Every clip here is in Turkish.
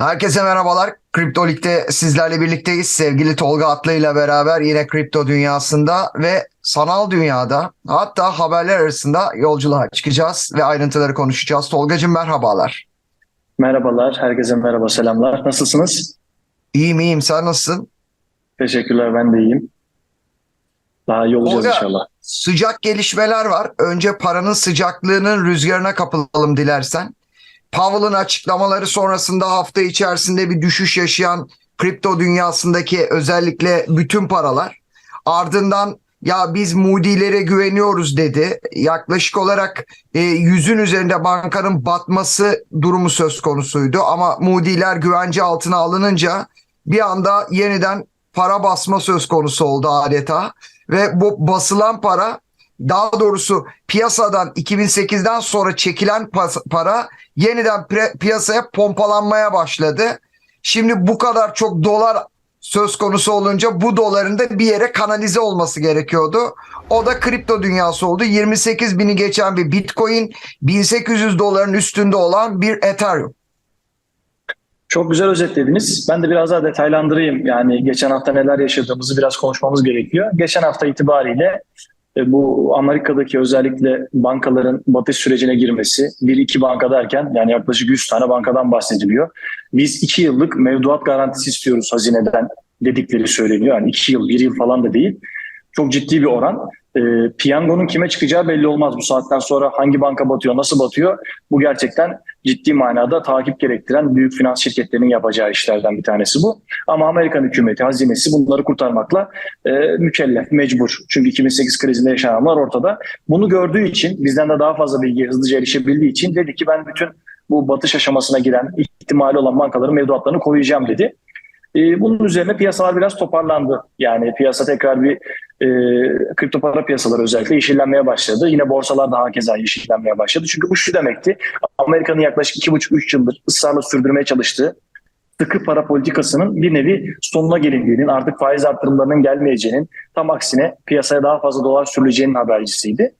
Herkese merhabalar. Kripto Lig'de sizlerle birlikteyiz. Sevgili Tolga Atlı ile beraber yine kripto dünyasında ve sanal dünyada hatta haberler arasında yolculuğa çıkacağız ve ayrıntıları konuşacağız. Tolgacığım merhabalar. Merhabalar, herkese merhaba, selamlar. Nasılsınız? İyiyim iyiyim sen nasılsın? Teşekkürler, ben de iyiyim. Daha iyi olacağız Tolga, inşallah. Sıcak gelişmeler var. Önce paranın sıcaklığının rüzgarına kapılalım dilersen. Powell'ın açıklamaları sonrasında hafta içerisinde bir düşüş yaşayan kripto dünyasındaki özellikle bütün paralar. Ardından ya biz Moody'lere güveniyoruz dedi. Yaklaşık olarak e, yüzün üzerinde bankanın batması durumu söz konusuydu. Ama Moody'ler güvence altına alınınca bir anda yeniden para basma söz konusu oldu adeta. Ve bu basılan para daha doğrusu piyasadan 2008'den sonra çekilen para yeniden piyasaya pompalanmaya başladı. Şimdi bu kadar çok dolar söz konusu olunca bu doların da bir yere kanalize olması gerekiyordu. O da kripto dünyası oldu. 28 bini geçen bir Bitcoin, 1800 doların üstünde olan bir Ethereum. Çok güzel özetlediniz. Ben de biraz daha detaylandırayım. Yani geçen hafta neler yaşadığımızı biraz konuşmamız gerekiyor. Geçen hafta itibariyle bu Amerika'daki özellikle bankaların batış sürecine girmesi, bir iki banka derken yani yaklaşık 100 tane bankadan bahsediliyor. Biz iki yıllık mevduat garantisi istiyoruz hazineden dedikleri söyleniyor. Yani iki yıl, bir yıl falan da değil. Çok ciddi bir oran. E, piyangonun kime çıkacağı belli olmaz. Bu saatten sonra hangi banka batıyor, nasıl batıyor? Bu gerçekten ciddi manada takip gerektiren büyük finans şirketlerinin yapacağı işlerden bir tanesi bu. Ama Amerikan hükümeti, hazinesi bunları kurtarmakla e, mükellef, mecbur. Çünkü 2008 krizinde yaşananlar ortada. Bunu gördüğü için, bizden de daha fazla bilgiye hızlıca erişebildiği için dedi ki ben bütün bu batış aşamasına giren ihtimali olan bankaların mevduatlarını koruyacağım dedi. E, bunun üzerine piyasalar biraz toparlandı. Yani piyasa tekrar bir e, kripto para piyasaları özellikle yeşillenmeye başladı. Yine borsalar da hakeza yeşillenmeye başladı. Çünkü bu şu demekti. Amerika'nın yaklaşık 2,5-3 yıldır ısrarla sürdürmeye çalıştığı sıkı para politikasının bir nevi sonuna gelindiğinin, artık faiz arttırımlarının gelmeyeceğinin, tam aksine piyasaya daha fazla dolar sürüleceğinin habercisiydi.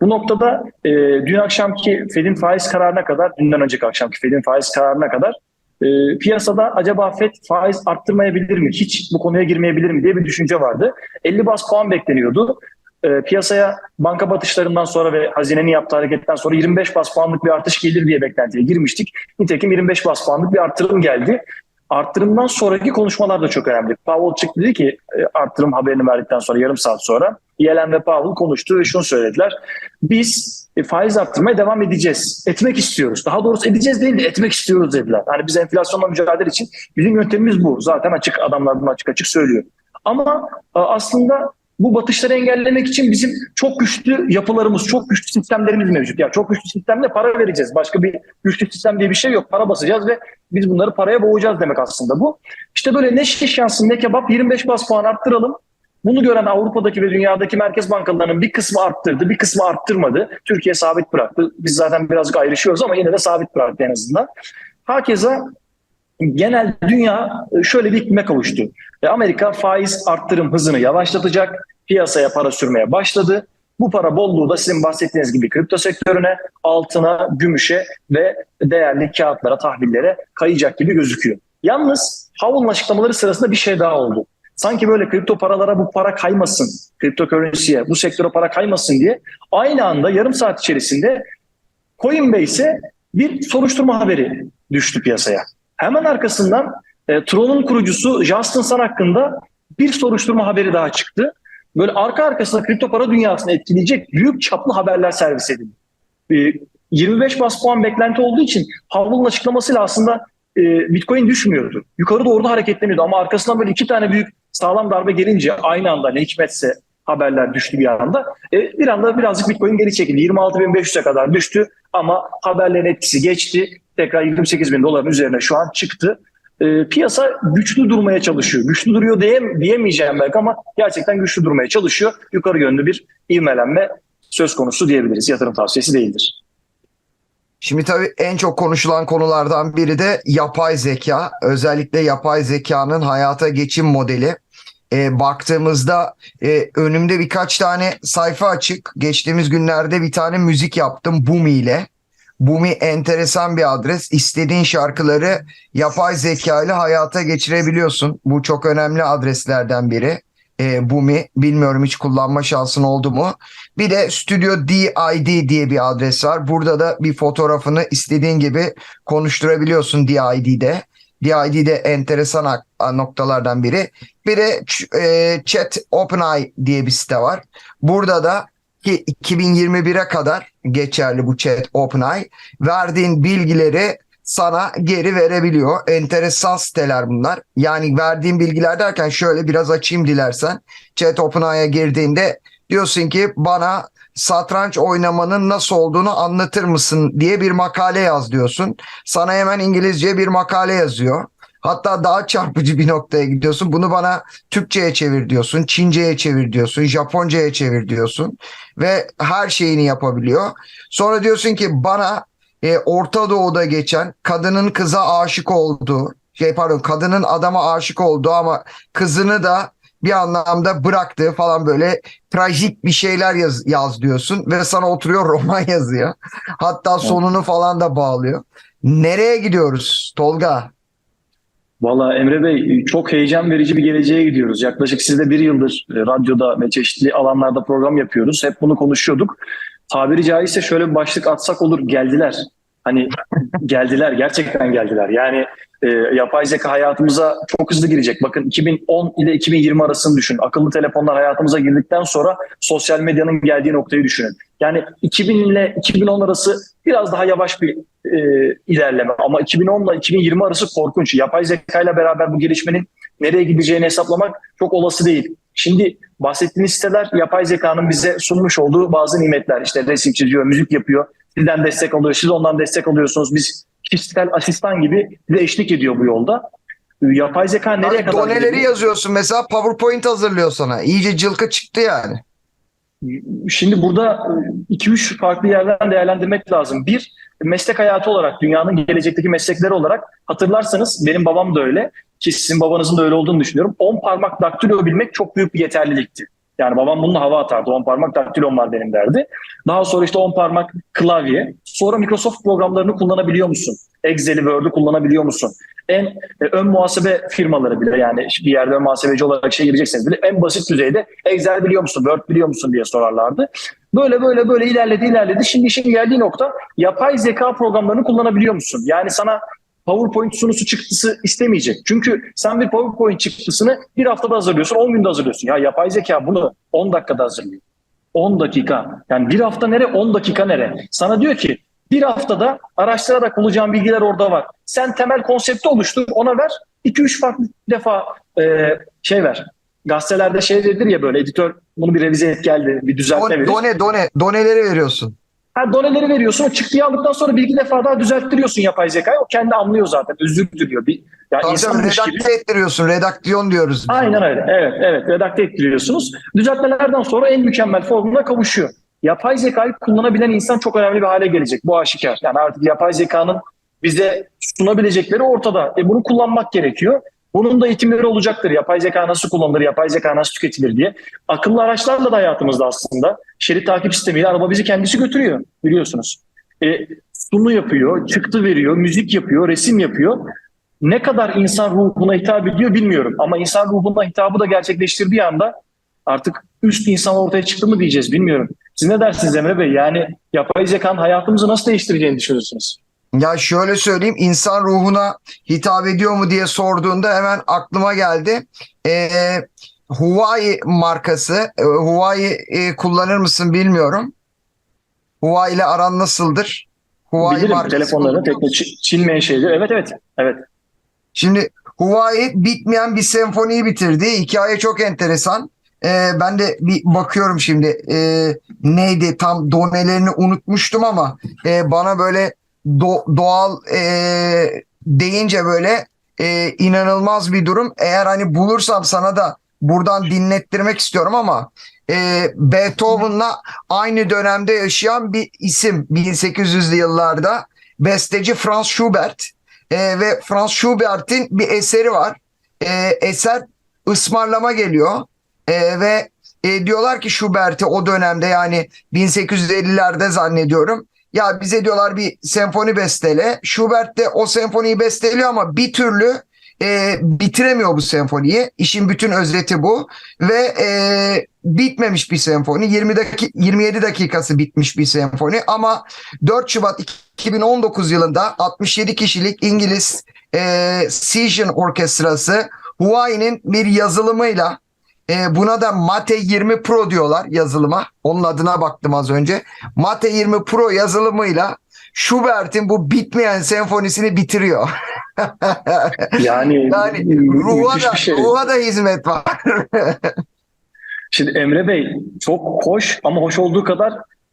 Bu noktada e, dün akşamki Fed'in faiz kararına kadar, dünden önceki akşamki Fed'in faiz kararına kadar e, piyasada acaba Fed faiz arttırmayabilir mi, hiç bu konuya girmeyebilir mi diye bir düşünce vardı. 50 bas puan bekleniyordu. E, piyasaya banka batışlarından sonra ve hazinenin yaptığı hareketten sonra 25 bas puanlık bir artış gelir diye beklentiye girmiştik. Nitekim 25 bas puanlık bir arttırım geldi. Arttırımdan sonraki konuşmalar da çok önemli. Powell çıktı dedi ki e, arttırım haberini verdikten sonra yarım saat sonra Yellen ve Powell konuştu ve şunu söylediler. Biz e, faiz arttırmaya devam edeceğiz. Etmek istiyoruz. Daha doğrusu edeceğiz değil de etmek istiyoruz dediler. Yani biz enflasyonla mücadele için bizim yöntemimiz bu. Zaten açık adamlar bunu açık açık söylüyor. Ama e, aslında bu batışları engellemek için bizim çok güçlü yapılarımız, çok güçlü sistemlerimiz mevcut. Ya çok güçlü sistemle para vereceğiz. Başka bir güçlü sistem diye bir şey yok. Para basacağız ve biz bunları paraya boğacağız demek aslında bu. İşte böyle ne şiş yansın ne kebap 25 bas puan arttıralım. Bunu gören Avrupa'daki ve dünyadaki merkez bankalarının bir kısmı arttırdı, bir kısmı arttırmadı. Türkiye sabit bıraktı. Biz zaten birazcık ayrışıyoruz ama yine de sabit bıraktı en azından. Hakeza genel dünya şöyle bir hikme kavuştu. E, Amerika faiz arttırım hızını yavaşlatacak, piyasaya para sürmeye başladı. Bu para bolluğu da sizin bahsettiğiniz gibi kripto sektörüne, altına, gümüşe ve değerli kağıtlara, tahvillere kayacak gibi gözüküyor. Yalnız Powell'ın açıklamaları sırasında bir şey daha oldu. Sanki böyle kripto paralara bu para kaymasın, kripto currency'ye, bu sektöre para kaymasın diye aynı anda yarım saat içerisinde Coinbase'e bir soruşturma haberi düştü piyasaya. Hemen arkasından e, Tron'un kurucusu Justin Sun hakkında bir soruşturma haberi daha çıktı. Böyle arka arkasına kripto para dünyasını etkileyecek büyük çaplı haberler servis edildi. E, 25 bas puan beklenti olduğu için Powell'ın açıklamasıyla aslında e, Bitcoin düşmüyordu. Yukarı doğru da hareketleniyordu ama arkasından böyle iki tane büyük sağlam darbe gelince aynı anda ne hikmetse haberler düştü bir anda. E, bir anda birazcık Bitcoin geri çekildi. 26.500'e kadar düştü ama haberlerin etkisi geçti. Tekrar 28 bin doların üzerine şu an çıktı. E, piyasa güçlü durmaya çalışıyor. Güçlü duruyor diye, diyemeyeceğim belki ama gerçekten güçlü durmaya çalışıyor. Yukarı yönlü bir ivmelenme söz konusu diyebiliriz. Yatırım tavsiyesi değildir. Şimdi tabii en çok konuşulan konulardan biri de yapay zeka. Özellikle yapay zekanın hayata geçim modeli. E, baktığımızda e, önümde birkaç tane sayfa açık. Geçtiğimiz günlerde bir tane müzik yaptım Bumi ile. Bumi enteresan bir adres. İstediğin şarkıları yapay zeka ile hayata geçirebiliyorsun. Bu çok önemli adreslerden biri. E, Bumi bilmiyorum hiç kullanma şansın oldu mu? Bir de Studio DID diye bir adres var. Burada da bir fotoğrafını istediğin gibi konuşturabiliyorsun DID'de. DID'de enteresan noktalardan biri. Bir de e, Chat OpenAI diye bir site var. Burada da ki 2021'e kadar geçerli bu Chat OpenAI. Verdiğin bilgileri sana geri verebiliyor. Enteresan siteler bunlar. Yani verdiğim bilgiler derken şöyle biraz açayım dilersen. Chat OpenAI'ya girdiğinde diyorsun ki bana satranç oynamanın nasıl olduğunu anlatır mısın diye bir makale yaz diyorsun. Sana hemen İngilizce bir makale yazıyor. Hatta daha çarpıcı bir noktaya gidiyorsun. Bunu bana Türkçe'ye çevir diyorsun, Çince'ye çevir diyorsun, Japonca'ya çevir diyorsun ve her şeyini yapabiliyor. Sonra diyorsun ki bana e, Orta Doğu'da geçen kadının kıza aşık olduğu, şey pardon kadının adama aşık olduğu ama kızını da bir anlamda bıraktığı falan böyle trajik bir şeyler yaz, yaz diyorsun ve sana oturuyor roman yazıyor. Hatta sonunu falan da bağlıyor. Nereye gidiyoruz Tolga? Valla Emre Bey çok heyecan verici bir geleceğe gidiyoruz. Yaklaşık sizde bir yıldır radyoda ve çeşitli alanlarda program yapıyoruz. Hep bunu konuşuyorduk. Tabiri caizse şöyle bir başlık atsak olur geldiler. Hani geldiler gerçekten geldiler. Yani e, yapay zeka hayatımıza çok hızlı girecek. Bakın 2010 ile 2020 arasını düşün. Akıllı telefonlar hayatımıza girdikten sonra sosyal medyanın geldiği noktayı düşünün. Yani 2000 ile 2010 arası biraz daha yavaş bir e, ilerleme ama 2010 ile 2020 arası korkunç. Yapay zeka ile beraber bu gelişmenin nereye gideceğini hesaplamak çok olası değil. Şimdi bahsettiğiniz siteler yapay zekanın bize sunmuş olduğu bazı nimetler. İşte resim çiziyor, müzik yapıyor. Sizden destek alıyor, siz ondan destek alıyorsunuz. Biz kişisel asistan gibi bize eşlik ediyor bu yolda. Yapay zeka nereye Hani kadar doneleri gidebilir? yazıyorsun mesela PowerPoint hazırlıyor sana. İyice cılkı çıktı yani. Şimdi burada 2-3 farklı yerden değerlendirmek lazım. Bir, meslek hayatı olarak, dünyanın gelecekteki meslekleri olarak hatırlarsanız benim babam da öyle ki sizin babanızın da öyle olduğunu düşünüyorum. 10 parmak daktilo bilmek çok büyük bir yeterlilikti. Yani babam bununla hava atardı. 10 parmak daktilom var benim derdi. Daha sonra işte 10 parmak klavye. Sonra Microsoft programlarını kullanabiliyor musun? Excel'i, Word'ü kullanabiliyor musun? En e, ön muhasebe firmaları bile yani bir yerde ön muhasebeci olarak işe girecekseniz bile en basit düzeyde Excel biliyor musun, Word biliyor musun diye sorarlardı. Böyle böyle böyle ilerledi ilerledi. Şimdi işin geldiği nokta yapay zeka programlarını kullanabiliyor musun? Yani sana PowerPoint sunusu çıktısı istemeyecek. Çünkü sen bir PowerPoint çıktısını bir haftada hazırlıyorsun, 10 günde hazırlıyorsun. Ya yapay zeka bunu 10 dakikada hazırlıyor. 10 dakika. Yani bir hafta nere, 10 dakika nere? Sana diyor ki bir haftada araştırarak bulacağın bilgiler orada var. Sen temel konsepti oluştur, ona ver. 2-3 farklı defa e, şey ver. Gazetelerde şey verilir ya böyle editör bunu bir revize et geldi, bir düzeltme verir. done, done, doneleri veriyorsun. Ha, doneleri veriyorsun. O çıktıyı aldıktan sonra bir iki defa daha düzelttiriyorsun yapay zekayı. O kendi anlıyor zaten. Özür diliyor. Bir, yani Tabii gibi. redakte ettiriyorsun. Redaksiyon diyoruz. biz. Aynen öyle. Evet, evet. Redakte ettiriyorsunuz. Düzeltmelerden sonra en mükemmel formuna kavuşuyor. Yapay zekayı kullanabilen insan çok önemli bir hale gelecek. Bu aşikar. Yani artık yapay zekanın bize sunabilecekleri ortada. E bunu kullanmak gerekiyor. Bunun da eğitimleri olacaktır. Yapay zeka nasıl kullanılır, yapay zeka nasıl tüketilir diye. Akıllı araçlarla da hayatımızda aslında şerit takip sistemiyle araba bizi kendisi götürüyor biliyorsunuz. E, sunu yapıyor, çıktı veriyor, müzik yapıyor, resim yapıyor. Ne kadar insan ruhuna hitap ediyor bilmiyorum. Ama insan ruhuna hitabı da gerçekleştirdiği anda artık üst insan ortaya çıktı mı diyeceğiz bilmiyorum. Siz ne dersiniz Emre Bey? Yani yapay zekanın hayatımızı nasıl değiştireceğini düşünüyorsunuz? Ya şöyle söyleyeyim insan ruhuna hitap ediyor mu diye sorduğunda hemen aklıma geldi. Ee, Huawei markası. e, Huawei e, kullanır mısın bilmiyorum. Huawei ile aran nasıldır? Huawei Bilirim markası telefonlarını, kullanıyor tekno, Çin- Çin menşeli. Evet evet. Evet. Şimdi Huawei bitmeyen bir senfoniyi bitirdi. Hikaye çok enteresan. Ee, ben de bir bakıyorum şimdi Ee, neydi tam donelerini unutmuştum ama e, bana böyle do- doğal e, deyince böyle e, inanılmaz bir durum. Eğer hani bulursam sana da buradan dinlettirmek istiyorum ama e, Beethoven'la aynı dönemde yaşayan bir isim 1800'lü yıllarda besteci Franz Schubert. E, ve Franz Schubert'in bir eseri var. E, eser ısmarlama geliyor E, ve e, diyorlar ki Schubert'e o dönemde yani 1850'lerde zannediyorum ya bize diyorlar bir senfoni bestele. Schubert de o senfoniyi besteliyor ama bir türlü e, bitiremiyor bu senfoniyi. İşin bütün özeti bu ve e, bitmemiş bir senfoni. 20 dakika 27 dakikası bitmiş bir senfoni ama 4 Şubat 2019 yılında 67 kişilik İngiliz e, Season Orkestrası Huawei'nin bir yazılımıyla e, buna da Mate 20 Pro diyorlar yazılıma. Onun adına baktım az önce. Mate 20 Pro yazılımıyla Schubert'in bu bitmeyen senfonisini bitiriyor. Yani, Yani ruha da, şey. ruha da hizmet var. Şimdi Emre Bey çok hoş ama hoş olduğu kadar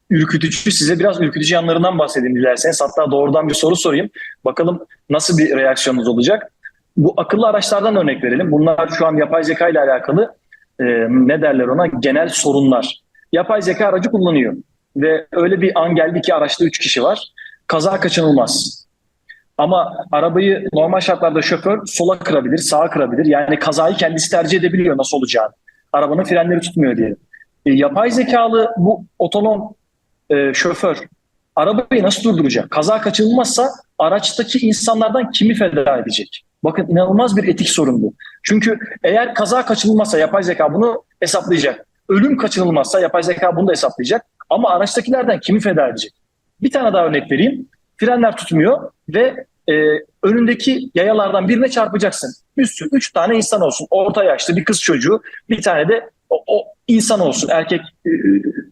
ürkütücü. Size biraz ürkütücü yanlarından bahsedeyim dilerseniz. Hatta doğrudan bir soru sorayım. Bakalım nasıl bir reaksiyonunuz olacak. Bu akıllı araçlardan örnek verelim. Bunlar şu an yapay zeka ile alakalı e, ne derler ona genel sorunlar. Yapay zeka aracı kullanıyor. Ve öyle bir an geldi ki araçta 3 kişi var. Kaza kaçınılmaz. Ama arabayı normal şartlarda şoför sola kırabilir, sağa kırabilir. Yani kazayı kendisi tercih edebiliyor nasıl olacağını. Arabanın frenleri tutmuyor diye. E, yapay zekalı bu otonom e, şoför arabayı nasıl durduracak? Kaza kaçınılmazsa araçtaki insanlardan kimi feda edecek? Bakın inanılmaz bir etik sorun bu. Çünkü eğer kaza kaçınılmazsa yapay zeka bunu hesaplayacak. Ölüm kaçınılmazsa yapay zeka bunu da hesaplayacak. Ama araçtakilerden kimi feda edecek? Bir tane daha örnek vereyim. Frenler tutmuyor ve e, önündeki yayalardan birine çarpacaksın. Bir sürü, üç tane insan olsun. Orta yaşlı bir kız çocuğu, bir tane de o, o insan olsun. Erkek e,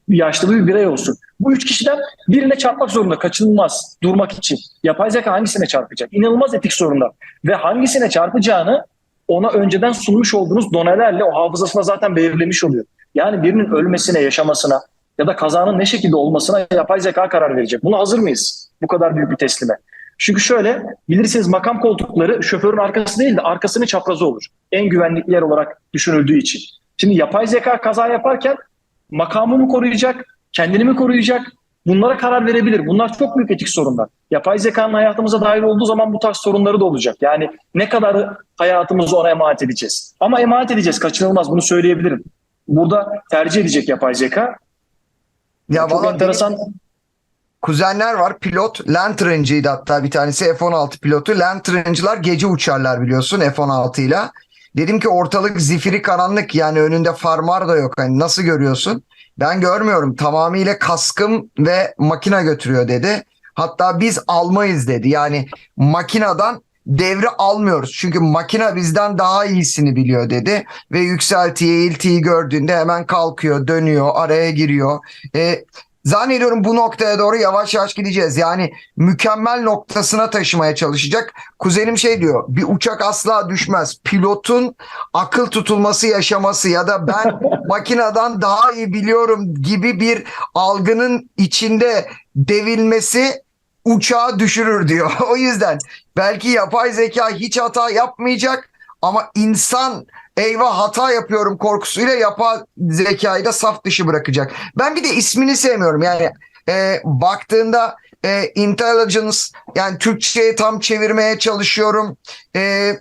yaşlı bir birey olsun. Bu üç kişiden birine çarpmak zorunda. Kaçınılmaz durmak için. Yapay zeka hangisine çarpacak? İnanılmaz etik sorunlar. Ve hangisine çarpacağını ona önceden sunmuş olduğunuz donelerle o hafızasına zaten belirlemiş oluyor. Yani birinin ölmesine, yaşamasına ya da kazanın ne şekilde olmasına yapay zeka karar verecek. Buna hazır mıyız? Bu kadar büyük bir teslime. Çünkü şöyle bilirsiniz makam koltukları şoförün arkası değil de arkasının çaprazı olur. En güvenlikli yer olarak düşünüldüğü için. Şimdi yapay zeka kaza yaparken makamı mı koruyacak, kendini mi koruyacak? Bunlara karar verebilir. Bunlar çok büyük etik sorunlar. Yapay zekanın hayatımıza dahil olduğu zaman bu tarz sorunları da olacak. Yani ne kadar hayatımızı ona emanet edeceğiz. Ama emanet edeceğiz kaçınılmaz bunu söyleyebilirim. Burada tercih edecek yapay zeka. ya çok enteresan. kuzenler var pilot Lantern'cıydı hatta bir tanesi F-16 pilotu. Lantern'cılar gece uçarlar biliyorsun F-16 ile. Dedim ki ortalık zifiri karanlık yani önünde farmar da yok. Hani nasıl görüyorsun? Ben görmüyorum tamamıyla kaskım ve makine götürüyor dedi. Hatta biz almayız dedi. Yani makineden devri almıyoruz. Çünkü makine bizden daha iyisini biliyor dedi. Ve yükseltiyi, eğiltiyi gördüğünde hemen kalkıyor, dönüyor, araya giriyor. E, Zannediyorum bu noktaya doğru yavaş yavaş gideceğiz. Yani mükemmel noktasına taşımaya çalışacak. Kuzenim şey diyor bir uçak asla düşmez. Pilotun akıl tutulması yaşaması ya da ben makineden daha iyi biliyorum gibi bir algının içinde devilmesi uçağı düşürür diyor. o yüzden belki yapay zeka hiç hata yapmayacak ama insan eyvah hata yapıyorum korkusuyla yapay zekayı da saf dışı bırakacak. Ben bir de ismini sevmiyorum. Yani e, baktığında e, intelligence yani Türkçe'ye tam çevirmeye çalışıyorum. E,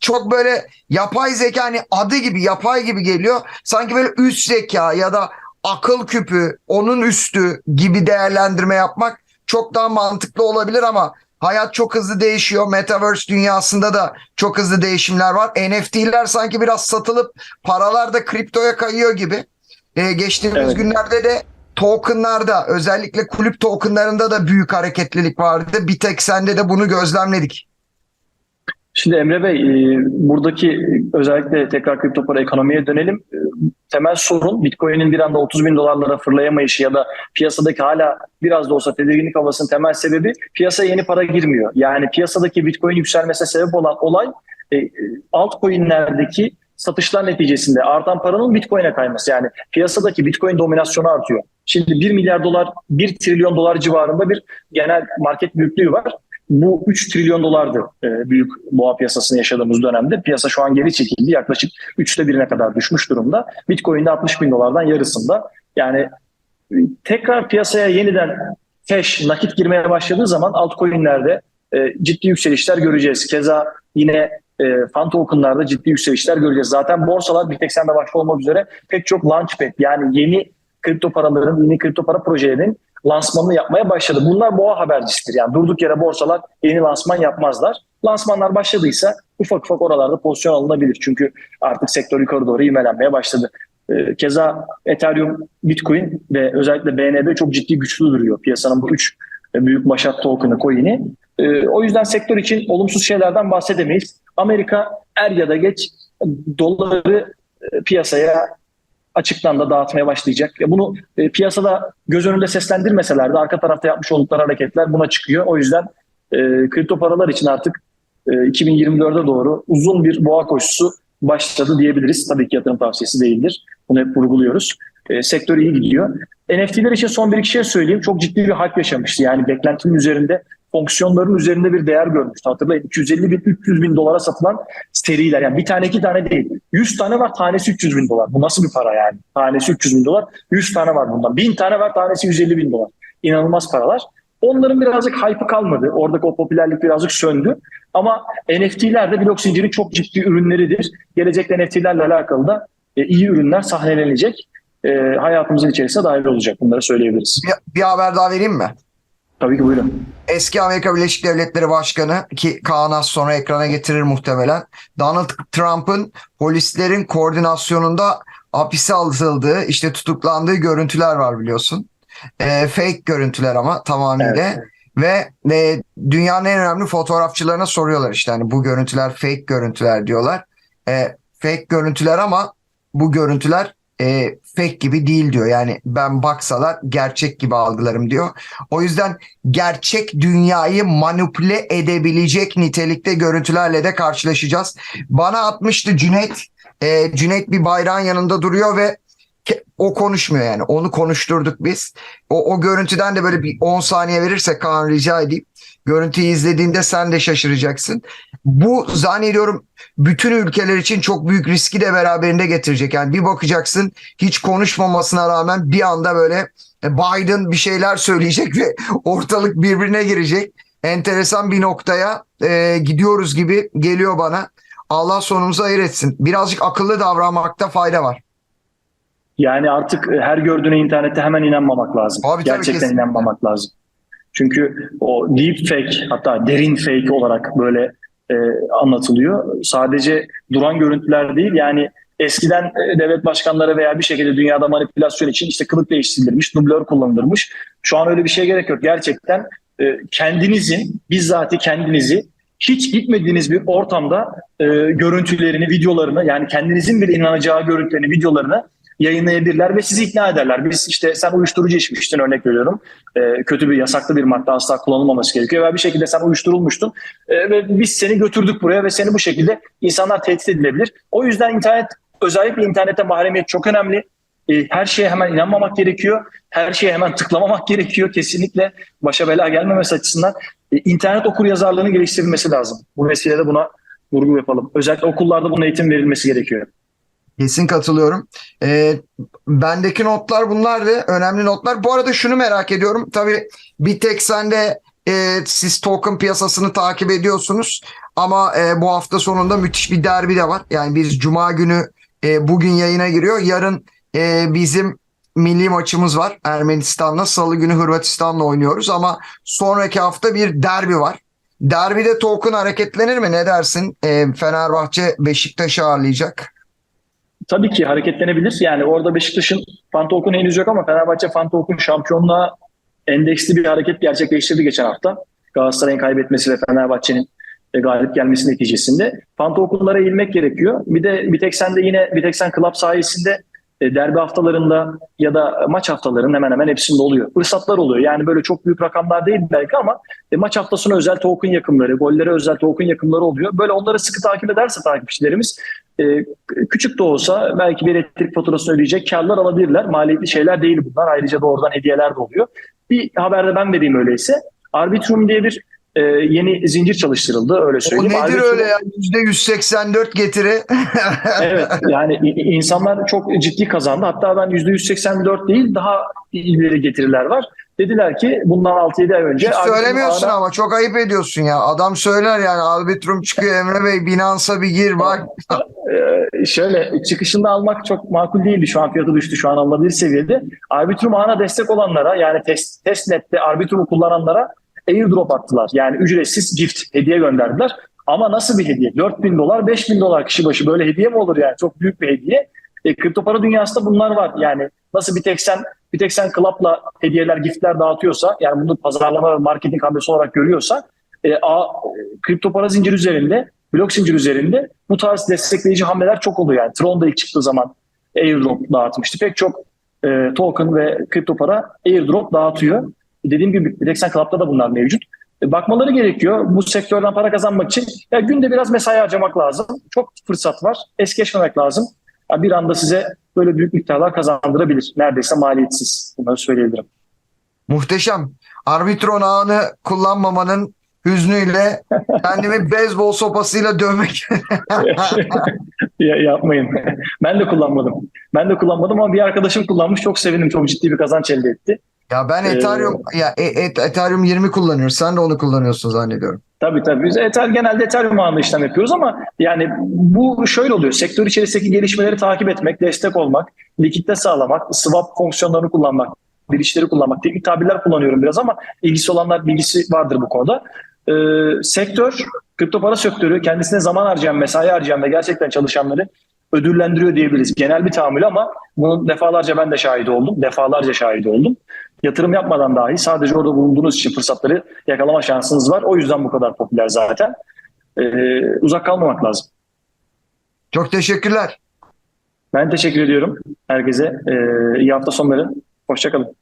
çok böyle yapay zeka hani adı gibi yapay gibi geliyor. Sanki böyle üst zeka ya da akıl küpü onun üstü gibi değerlendirme yapmak çok daha mantıklı olabilir ama hayat çok hızlı değişiyor. Metaverse dünyasında da çok hızlı değişimler var. NFT'ler sanki biraz satılıp paralar da kriptoya kayıyor gibi. Ee, geçtiğimiz Evet. günlerde de tokenlarda özellikle kulüp tokenlarında da büyük hareketlilik vardı. Bir tek sende de bunu gözlemledik. Şimdi Emre Bey, e, buradaki özellikle tekrar kripto para ekonomiye dönelim. E, Temel sorun Bitcoin'in bir anda 30 bin dolarlara fırlayamayışı ya da piyasadaki hala biraz da olsa tedirginlik havasının temel sebebi piyasaya yeni para girmiyor. Yani piyasadaki Bitcoin yükselmesine sebep olan olay e, altcoin'lerdeki satışlar neticesinde artan paranın Bitcoin'e kayması. Yani piyasadaki Bitcoin dominasyonu artıyor. Şimdi 1 milyar dolar, 1 trilyon dolar civarında bir genel market büyüklüğü var. Bu 3 trilyon dolardı e, büyük boğa piyasasını yaşadığımız dönemde. Piyasa şu an geri çekildi. Yaklaşık 3'te birine kadar düşmüş durumda. Bitcoin'de 60 bin dolardan yarısında. Yani e, tekrar piyasaya yeniden cash, nakit girmeye başladığı zaman altcoin'lerde e, ciddi yükselişler göreceğiz. Keza yine e, fan token'larda ciddi yükselişler göreceğiz. Zaten borsalar sende başta olmak üzere pek çok launchpad yani yeni kripto paraların, yeni kripto para projelerinin lansmanını yapmaya başladı. Bunlar boğa habercisidir. Yani durduk yere borsalar yeni lansman yapmazlar. Lansmanlar başladıysa ufak ufak oralarda pozisyon alınabilir. Çünkü artık sektör yukarı doğru ivmelenmeye başladı. Ee, Keza Ethereum, Bitcoin ve özellikle BNB çok ciddi güçlü duruyor. Piyasanın bu üç büyük başat token'ı, coin'i. Ee, O yüzden sektör için olumsuz şeylerden bahsedemeyiz. Amerika er ya da geç doları e, piyasaya açıktan da dağıtmaya başlayacak. Ya Bunu e, piyasada göz önünde seslendirmeseler de arka tarafta yapmış oldukları hareketler buna çıkıyor. O yüzden e, kripto paralar için artık e, 2024'e doğru uzun bir boğa koşusu başladı diyebiliriz. Tabii ki yatırım tavsiyesi değildir. Bunu hep vurguluyoruz. E, sektör iyi gidiyor. NFT'ler için son bir iki şey söyleyeyim. Çok ciddi bir hype yaşamıştı. Yani beklentinin üzerinde fonksiyonların üzerinde bir değer görmüştü. Hatırlayın 250 bin 300 bin dolara satılan seriler. Yani bir tane iki tane değil. 100 tane var tanesi 300 bin dolar. Bu nasıl bir para yani? Tanesi 300 bin dolar. 100 tane var bundan. 1000 tane var tanesi 150 bin dolar. İnanılmaz paralar. Onların birazcık hype'ı kalmadı. Oradaki o popülerlik birazcık söndü. Ama NFT'ler de blok zinciri çok ciddi ürünleridir. Gelecekte NFT'lerle alakalı da e, iyi ürünler sahnelenecek. E, hayatımızın içerisine dahil olacak. Bunları söyleyebiliriz. Bir, bir haber daha vereyim mi? Tabii ki buyurun. Eski Amerika Birleşik Devletleri Başkanı ki Kaan az sonra ekrana getirir muhtemelen. Donald Trump'ın polislerin koordinasyonunda hapise alındığı işte tutuklandığı görüntüler var biliyorsun. Ee, fake görüntüler ama tamamıyla. Evet. Ve e, dünyanın en önemli fotoğrafçılarına soruyorlar işte hani bu görüntüler fake görüntüler diyorlar. E, fake görüntüler ama bu görüntüler e, fake gibi değil diyor. Yani ben baksalar gerçek gibi algılarım diyor. O yüzden gerçek dünyayı manipüle edebilecek nitelikte görüntülerle de karşılaşacağız. Bana atmıştı Cüneyt. E, Cüneyt bir bayrağın yanında duruyor ve o konuşmuyor yani. Onu konuşturduk biz. O, o görüntüden de böyle bir 10 saniye verirse Kaan rica edeyim. Görüntüyü izlediğinde sen de şaşıracaksın. Bu zannediyorum bütün ülkeler için çok büyük riski de beraberinde getirecek. Yani bir bakacaksın hiç konuşmamasına rağmen bir anda böyle e, Biden bir şeyler söyleyecek ve ortalık birbirine girecek. Enteresan bir noktaya e, gidiyoruz gibi geliyor bana. Allah sonumuzu hayır etsin. Birazcık akıllı davranmakta fayda var. Yani artık her gördüğüne internette hemen inanmamak lazım. Tabii, Gerçekten kesinlikle. inanmamak lazım. Çünkü o deep fake hatta derin fake olarak böyle e, anlatılıyor. Sadece duran görüntüler değil yani eskiden e, devlet başkanları veya bir şekilde dünyada manipülasyon için işte kılık değiştirilmiş, dublör kullanılırmış. Şu an öyle bir şeye gerek yok. Gerçekten e, kendinizin, bizzati kendinizi hiç gitmediğiniz bir ortamda e, görüntülerini, videolarını yani kendinizin bile inanacağı görüntülerini, videolarını yayınlayabilirler ve sizi ikna ederler. Biz işte sen uyuşturucu içmiştin örnek veriyorum. Ee, kötü bir yasaklı bir madde asla kullanılmaması gerekiyor. Ve bir şekilde sen uyuşturulmuştun. Ee, ve biz seni götürdük buraya ve seni bu şekilde insanlar tehdit edilebilir. O yüzden internet özellikle internette mahremiyet çok önemli. Ee, her şeye hemen inanmamak gerekiyor. Her şeye hemen tıklamamak gerekiyor. Kesinlikle başa bela gelmemesi açısından. Ee, internet okur yazarlığını geliştirilmesi lazım. Bu vesileyle buna vurgu yapalım. Özellikle okullarda bunun eğitim verilmesi gerekiyor. Kesin katılıyorum. Ee, bendeki notlar bunlardı. Önemli notlar. Bu arada şunu merak ediyorum. Tabii bir tek sen de e, siz token piyasasını takip ediyorsunuz. Ama e, bu hafta sonunda müthiş bir derbi de var. Yani biz Cuma günü e, bugün yayına giriyor. Yarın e, bizim milli maçımız var Ermenistan'la. Salı günü Hırvatistan'la oynuyoruz. Ama sonraki hafta bir derbi var. Derbide token hareketlenir mi? Ne dersin? E, Fenerbahçe Beşiktaş'ı ağırlayacak. Tabii ki hareketlenebilir. Yani orada Beşiktaş'ın Fantokun henüz yok ama Fenerbahçe Fantokun şampiyonluğa endeksli bir hareket gerçekleştirdi geçen hafta. Galatasaray'ın kaybetmesi ve Fenerbahçe'nin galip gelmesi neticesinde. Fantokunlara eğilmek gerekiyor. Bir de bir tek sen de yine bir tek sen club sayesinde derbi haftalarında ya da maç haftalarının hemen hemen hepsinde oluyor. Fırsatlar oluyor. Yani böyle çok büyük rakamlar değil belki ama e, maç haftasına özel token yakımları, gollere özel token yakımları oluyor. Böyle onları sıkı takip ederse takipçilerimiz e, küçük de olsa belki bir elektrik faturasını ödeyecek karlar alabilirler. Maliyetli şeyler değil bunlar. Ayrıca da oradan hediyeler de oluyor. Bir haber de ben vereyim öyleyse. Arbitrum diye bir e, yeni zincir çalıştırıldı öyle O söyleyeyim. nedir Arbitrum- öyle ya? %184 getiri. evet yani insanlar çok ciddi kazandı. Hatta ben %184 değil daha ileri getiriler var. Dediler ki bundan 6-7 ay önce... Hiç söylemiyorsun ağına- ama çok ayıp ediyorsun ya. Adam söyler yani Arbitrum çıkıyor Emre Bey Binance'a bir gir bak. Ee, şöyle çıkışında almak çok makul değildi. Şu an fiyatı düştü. Şu an alınabilir seviyede. Arbitrum ağına destek olanlara yani test, testnet'te Arbitrum'u kullananlara airdrop attılar. Yani ücretsiz gift hediye gönderdiler. Ama nasıl bir hediye? 4000 dolar, 5000 dolar kişi başı böyle hediye mi olur yani? Çok büyük bir hediye. E, kripto para dünyasında bunlar var. Yani nasıl bir tek sen bir tek sen Club'la hediyeler, giftler dağıtıyorsa yani bunu pazarlama ve marketing hamlesi olarak görüyorsa e, a, kripto para zinciri üzerinde, blok zincir üzerinde bu tarz destekleyici hamleler çok oluyor. Yani Tron da ilk çıktığı zaman airdrop dağıtmıştı. Pek çok e, token ve kripto para airdrop dağıtıyor. Dediğim gibi Bilexen Club'da da bunlar mevcut. E, bakmaları gerekiyor. Bu sektörden para kazanmak için ya günde biraz mesai harcamak lazım. Çok fırsat var. Es geçmemek lazım. Ya bir anda size böyle büyük miktarlar kazandırabilir. Neredeyse maliyetsiz. Bunları söyleyebilirim. Muhteşem. Arbitron ağını kullanmamanın hüznüyle kendimi beyzbol sopasıyla dövmek. ya, yapmayın. ben de kullanmadım. Ben de kullanmadım ama bir arkadaşım kullanmış. Çok sevindim. Çok ciddi bir kazanç elde etti. Ya ben Ee, Ethereum ya e- e- Ethereum 20 kullanıyoruz. Sen de onu kullanıyorsun zannediyorum. Tabii tabii. Biz Ether, genelde Ethereum ağında işlem yapıyoruz ama yani bu şöyle oluyor. Sektör içerisindeki gelişmeleri takip etmek, destek olmak, likitte sağlamak, swap fonksiyonlarını kullanmak, bridge'leri kullanmak. Teknik tabirler kullanıyorum biraz ama ilgisi olanlar bilgisi vardır bu konuda. Ee, sektör, kripto para sektörü kendisine zaman harcayan, mesai harcayan ve gerçekten çalışanları ödüllendiriyor diyebiliriz. Genel bir tahammül ama bunun defalarca ben de şahit oldum. Defalarca şahit oldum. Yatırım yapmadan dahi sadece orada bulunduğunuz için fırsatları yakalama şansınız var. O yüzden bu kadar popüler zaten. Ee, uzak kalmamak lazım. Çok teşekkürler. Ben teşekkür ediyorum herkese. Ee, iyi hafta sonları. Hoşçakalın.